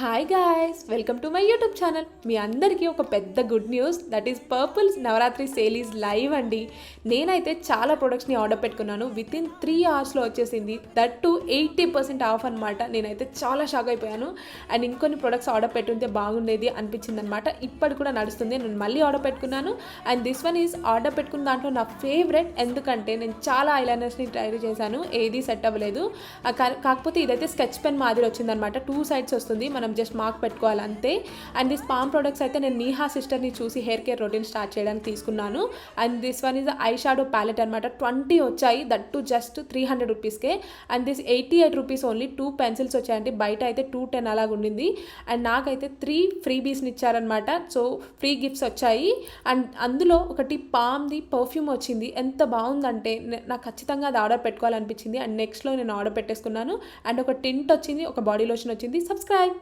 Hi guys welcome to my YouTube channel మీ అందరికీ ఒక పెద్ద good news that is Purplle's Navratri sale is live అండి. నేనైతే చాలా ప్రొడక్ట్స్ని ఆర్డర్ పెట్టుకున్నాను. విత్ ఇన్ త్రీ అవర్స్లో వచ్చేసింది. That too eighty percent off అనమాట నేనైతే చాలా షాక్ అయిపోయాను. అండ్ ఇంకొన్ని ప్రొడక్ట్స్ ఆర్డర్ పెట్టుంటే బాగుండేది అనిపించింది అనమాట ఇప్పటి కూడా నడుస్తుంది. నేను మళ్ళీ ఆర్డర్ పెట్టుకున్నాను. And this one is order పెట్టుకున్న దాంట్లో నా ఫేవరెట్ ఎందుకంటే నేను చాలా ఐలైనర్స్ని ట్రై చేశాను. ఏది సెట్ అవ్వలేదు. కాకపోతే ఇదైతే స్కెచ్ పెన్ మాదిరి వచ్చిందనమాట టూ సైడ్స్ వస్తుంది. మనం జస్ట్ మార్క్ పెట్టుకోవాలి అంతే అండ్ దిస్ పామ్ ప్రొడక్ట్స్ అయితే నేను నీహా సిస్టర్ని చూసి హెయిర్ కేర్ రొటీన్ స్టార్ట్ చేయడానికి తీసుకున్నాను. And this one is eye shadow palette అనమాట ట్వంటీ వచ్చాయి. That too just three hundred రూపీస్కే and this eighty eight rupees only two pencils వచ్చాయండి. బయట అయితే టూ టెన్ అలాగ ఉండింది. అండ్ నాకైతే త్రీ ఫ్రీ బీస్ని ఇచ్చారనమాట సో ఫ్రీ గిఫ్ట్స్ వచ్చాయి. అండ్ అందులో ఒకటి పామ్ది పర్ఫ్యూమ్ వచ్చింది. ఎంత బాగుందంటే నాకు ఖచ్చితంగా అది ఆర్డర్ పెట్టుకోవాలనిపించింది. అండ్ నెక్స్ట్లో నేను ఆర్డర్ పెట్టేసుకున్నాను. అండ్ ఒక టింట్ వచ్చింది. ఒక బాడీ లోషన్ వచ్చింది. సబ్స్క్రైబ్